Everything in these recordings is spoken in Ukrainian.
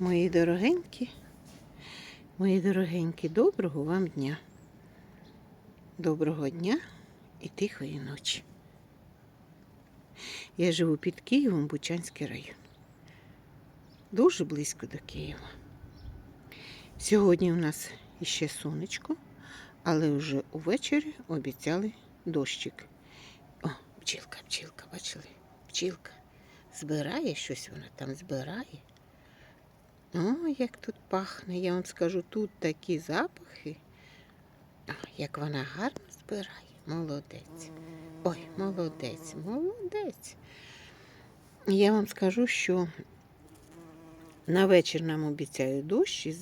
Мої дорогенькі, мої дорогенькі, доброго вам дня. Доброго дня і тихої ночі. Я живу під Києвом, Бучанський район. Дуже близько до Києва. Сьогодні у нас іще сонечко, але вже увечері обіцяли дощик. О, бджілка, бджілка, бачили? Бджілка. Збирає щось вона там збирає. О, як тут пахне, я вам скажу, тут такі запахи. О, як вона гарно збирає. Молодець. Ой, молодець, молодець. Я вам скажу, що на вечір нам обіцяють дощ, і е,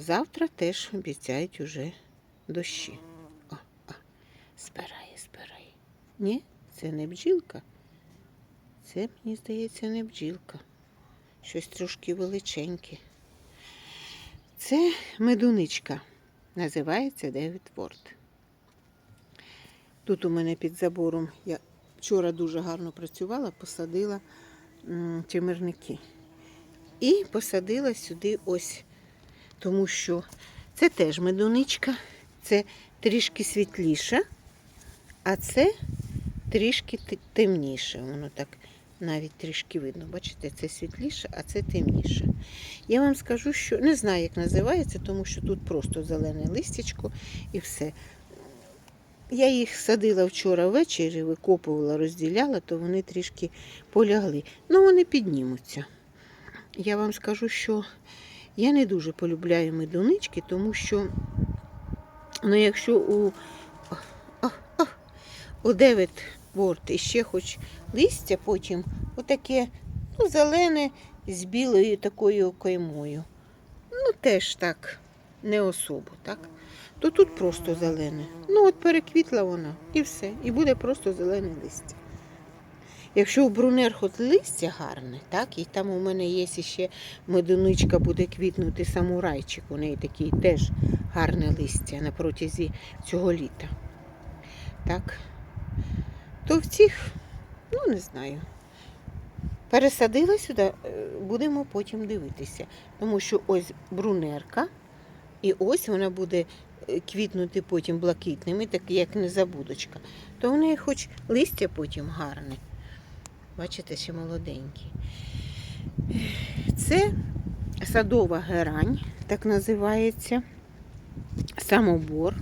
завтра теж обіцяють уже дощі. О, о, збирає, збирає. Ні, це не бджілка. Це, мені здається, не бджілка щось трошки величеньке. Це медуничка. Називається Девід Ворд. Тут у мене під забором я вчора дуже гарно працювала, посадила чимирники. І посадила сюди ось, тому що це теж медуничка, це трішки світліша, а це трішки темніше. Воно так навіть трішки видно. Бачите, це світліше, а це темніше. Я вам скажу, що не знаю, як називається, тому що тут просто зелене листячко і все. Я їх садила вчора ввечері, викопувала, розділяла, то вони трішки полягли. Ну, вони піднімуться. Я вам скажу, що я не дуже полюбляю медунички, тому що, ну, якщо у, у 9 борт і ще хоч листя потім отаке ну, зелене з білою такою каймою. Ну, теж так, не особо, так? То тут просто зелене. Ну, от переквітла вона і все. І буде просто зелене листя. Якщо у брунер хоч листя гарне, так, і там у мене є ще медуничка буде квітнути самурайчик, у неї такий теж гарне листя на протязі цього літа. Так, то в цих, ну не знаю. Пересадила сюди, е, будемо потім дивитися. Тому що ось брунерка, і ось вона буде е, квітнути потім блакитними, так як незабудочка. То в неї хоч листя потім гарне. Бачите, ще молоденькі. Це садова герань, так називається, самобор.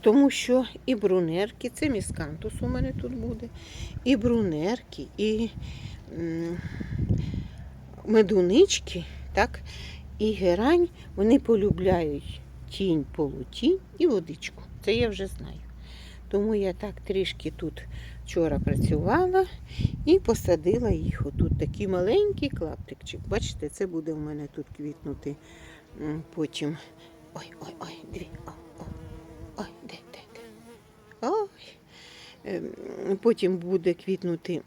Тому що і брунерки, це міскантус у мене тут буде, і брунерки, і медунички, так, і герань, вони полюбляють тінь, полутінь і водичку. Це я вже знаю. Тому я так трішки тут вчора працювала і посадила їх. Отут такий маленький клаптикчик. Бачите, це буде у мене тут квітнути потім. Ой, ой, ой, дві. О, о. Ой, де, де, де. Ой. Ем, Потім буде квітнути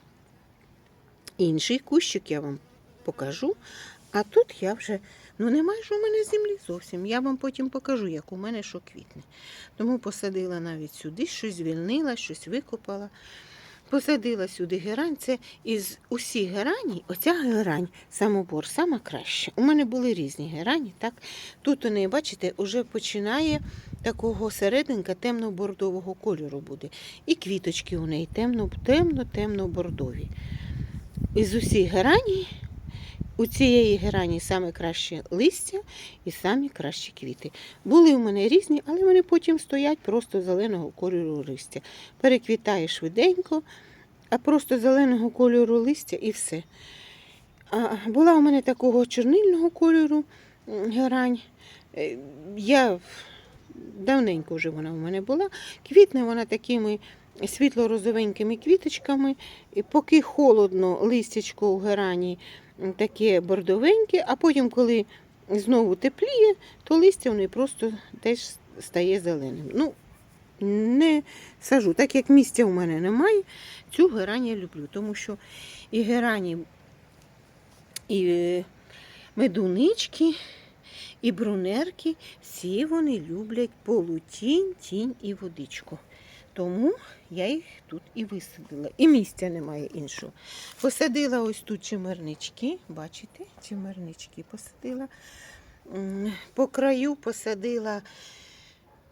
інший кущик, я вам покажу. А тут я вже, ну немає ж у мене землі зовсім. Я вам потім покажу, як у мене що квітне. Тому посадила навіть сюди, щось звільнила, щось викопала. Посадила сюди герань. Це із усіх гераній, оця герань, самобор, сама краща. У мене були різні герані. так. Тут у неї, бачите, вже починає такого серединка темно-бордового кольору буде. І квіточки у неї темно, темно, темно-бордові. Із усіх гераній, у цієї герані саме краще листя і самі кращі квіти. Були у мене різні, але вони потім стоять просто зеленого кольору листя. Переквітає швиденько, а просто зеленого кольору листя і все. А була у мене такого чорнильного кольору герань. Е, Я давненько вже вона у мене була. Квітне вона такими світло-розовенькими квіточками. І поки холодно, листячко у герані таке бордовеньке, а потім, коли знову тепліє, то листя в просто теж стає зеленим. Ну, не сажу. Так як місця у мене немає, цю герань я люблю, тому що і герані, і е, медунички, і брунерки, всі вони люблять полутінь, тінь і водичку. Тому я їх тут і висадила. І місця немає іншого. Посадила ось тут чимернички. Бачите, чимернички посадила. По краю посадила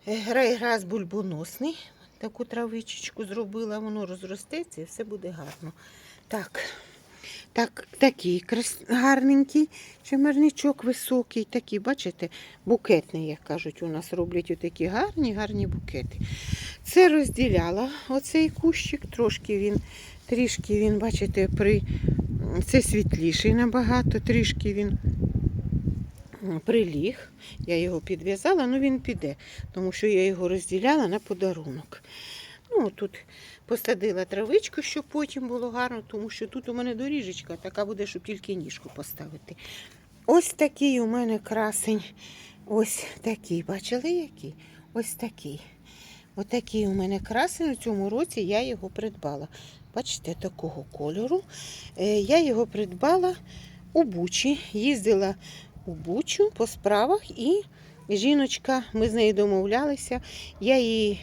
е, бульбоносний. Таку травичечку зробила, воно розростеться і все буде гарно. Так, так такий гарненький чимерничок високий, такий, бачите, букетний, як кажуть, у нас роблять отакі гарні, гарні букети. Це розділяла оцей кущик, трошки він, трішки він, бачите, при... це світліший набагато, трішки він приліг. Я його підв'язала, ну він піде, тому що я його розділяла на подарунок. Ну, тут посадила травичку, щоб потім було гарно, тому що тут у мене доріжечка така буде, щоб тільки ніжку поставити. Ось такий у мене красень. Ось такий. Бачили який? Ось такий. Отакий у мене красень у цьому році я його придбала. Бачите, такого кольору. Е, Я його придбала у Бучі. Їздила у Бучу по справах і жіночка, ми з нею домовлялися. Я їй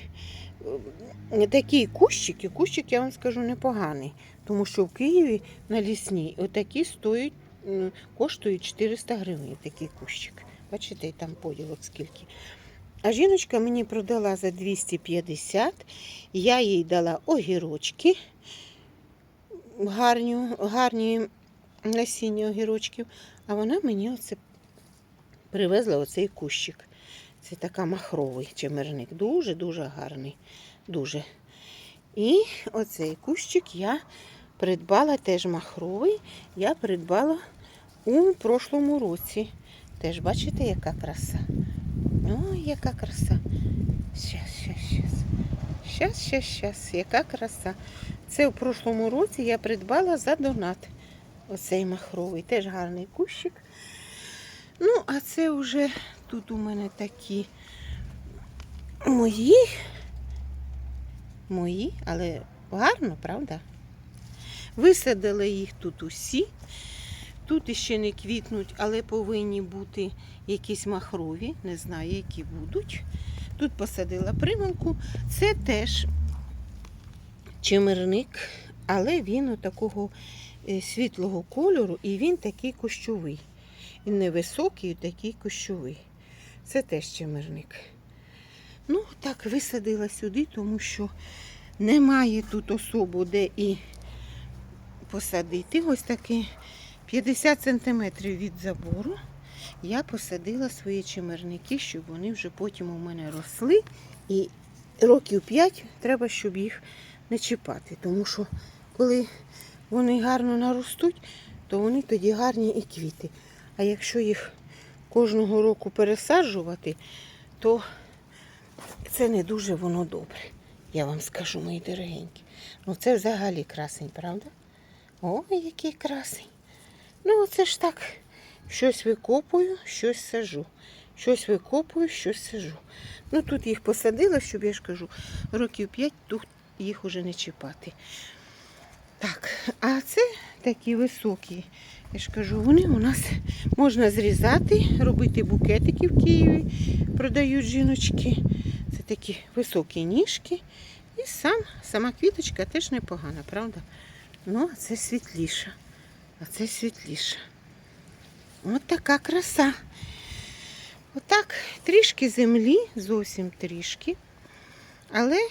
е, такий кущик, я вам скажу, непоганий. Тому що в Києві на лісній отакі стоять, коштують 400 гривень такий кущик. Бачите, там поділок скільки. А жіночка мені продала за 250. Я їй дала огірочки, гарні, гарні насіння огірочків, а вона мені оце привезла оцей кущик. Це така махровий чимерник. Дуже-дуже гарний. Дуже. І оцей кущик я придбала теж махровий. Я придбала у прошлому році. Теж бачите, яка краса. Ой, яка краса. Щас, щас, щас. Щас, щас, щас, яка краса. Це у прошлому році я придбала за донат. Оцей махровий. Теж гарний кущик. Ну, а це вже тут у мене такі мої. Мої, але гарно, правда? Висадили їх тут усі. Тут іще не квітнуть, але повинні бути якісь махрові, не знаю, які будуть. Тут посадила приманку. Це теж чимерник, але він отакого е, світлого кольору і він такий кущовий. Він невисокий, такий кущовий. Це теж чимерник. Ну, так, висадила сюди, тому що немає тут особу, де і посадити. Ось такий 50 сантиметрів від забору я посадила свої чимерники, щоб вони вже потім у мене росли. І років 5 треба, щоб їх не чіпати. Тому що коли вони гарно наростуть, то вони тоді гарні і квіти. А якщо їх кожного року пересаджувати, то це не дуже воно добре. Я вам скажу, мої дорогенькі. Ну це взагалі красень, правда? Ой, який красень. Ну, це ж так. Щось викопую, щось сажу. Щось викопую, щось сажу. Ну тут їх посадила, щоб я ж кажу, років 5 тут їх уже не чіпати. Так, а це такі високі. Я ж кажу, вони у нас можна зрізати, робити букетики в Києві, продають жіночки. Це такі високі ніжки. І сам, сама квіточка теж непогана, правда? Ну, а це світліша. А це світліша. От така краса. Отак, трішки землі, зовсім трішки. Але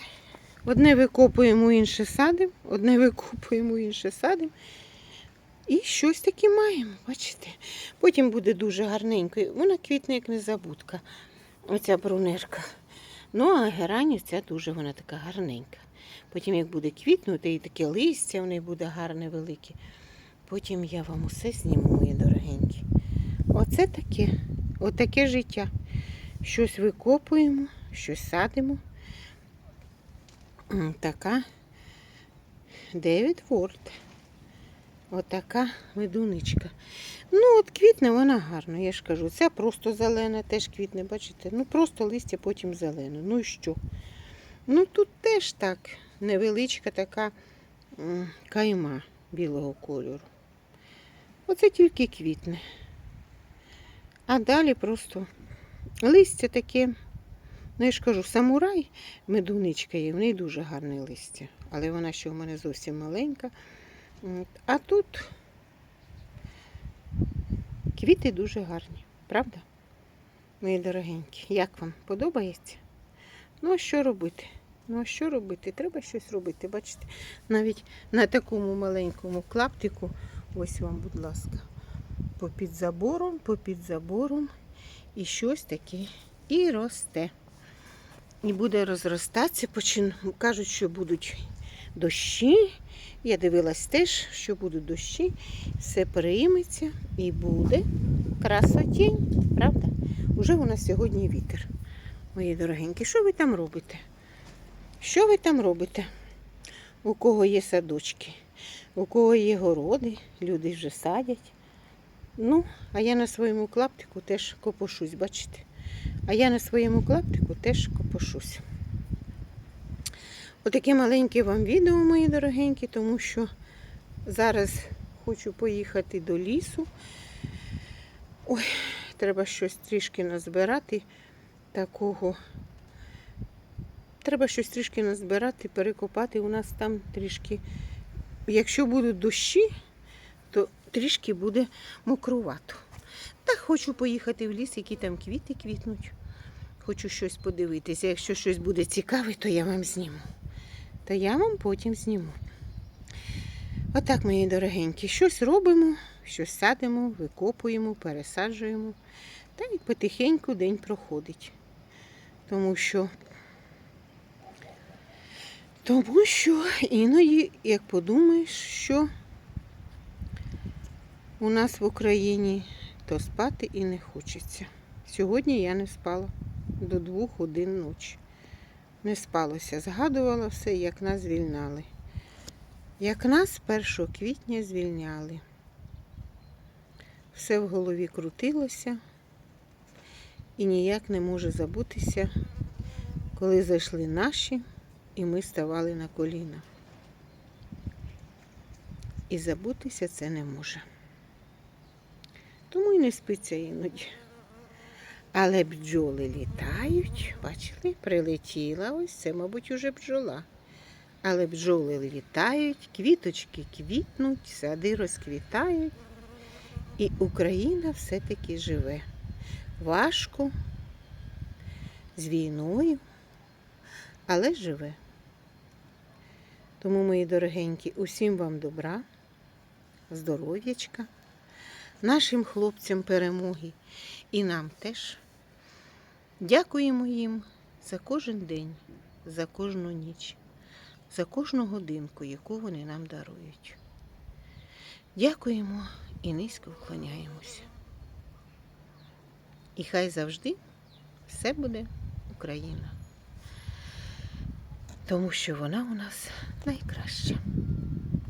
одне викопуємо, інше садимо, одне викопуємо, інше садимо. І щось таке маємо, бачите? Потім буде дуже гарненько. Вона квітне, як незабудка. Оця брунерка. Ну, а геранів ця дуже вона така гарненька. Потім, як буде квітнути, і таке листя в неї буде гарне, велике. Потім я вам усе зніму, мої дорогенькі. Оце таке, отаке життя. Щось викопуємо, щось садимо. Така Девід Ворд. Отака медуничка. Ну, от квітне вона гарно, я ж кажу. Ця просто зелена, теж квітне, бачите? Ну, просто листя потім зелене. Ну і що? Ну тут теж так, невеличка така кайма білого кольору. Оце тільки квітне. А далі просто листя таке Ну, я ж кажу, самурай, медуничка є, в неї дуже гарне листя. Але вона ще в мене зовсім маленька. А тут квіти дуже гарні, правда? Мої дорогенькі, як вам подобається? Ну, а що робити? Ну, а що робити? Треба щось робити. Бачите, навіть на такому маленькому клаптику, ось вам, будь ласка, попід забором, попід забором, і щось таке і росте. І буде розростатися, почин... кажуть, що будуть дощі. Я дивилась теж, що будуть дощі, все перейметься і буде красотінь, правда? Уже у нас сьогодні вітер. Мої дорогенькі, що ви там робите? Що ви там робите? У кого є садочки, у кого є городи, люди вже садять. Ну, а я на своєму клаптику теж копошусь, бачите? А я на своєму клаптику теж копошусь. Отаке маленьке вам відео, мої дорогенькі, тому що зараз хочу поїхати до лісу. Ой, треба щось трішки назбирати такого. Треба щось трішки назбирати, перекопати. У нас там трішки, якщо будуть дощі, то трішки буде мокрувато. Так хочу поїхати в ліс, які там квіти квітнуть. Хочу щось подивитися. Якщо щось буде цікаве, то я вам зніму. То я вам потім зніму. Отак, мої дорогенькі, щось робимо, щось садимо, викопуємо, пересаджуємо. Та й потихеньку день проходить. Тому що, тому що іноді, як подумаєш, що у нас в Україні то спати і не хочеться. Сьогодні я не спала до двох годин ночі. Не спалося, згадувала все, як нас звільняли. Як нас 1 квітня звільняли. Все в голові крутилося і ніяк не може забутися, коли зайшли наші, і ми ставали на коліна. І забутися це не може. Тому і не спиться іноді. Але бджоли літають, бачили, прилетіла ось це, мабуть, уже бджола. Але бджоли літають, квіточки квітнуть, сади розквітають. І Україна все-таки живе. Важко, з війною, але живе. Тому, мої дорогенькі, усім вам добра, здоров'ячка, нашим хлопцям перемоги і нам теж. Дякуємо їм за кожен день, за кожну ніч, за кожну годинку, яку вони нам дарують. Дякуємо і низько вклоняємося. І хай завжди все буде Україна. Тому що вона у нас найкраща.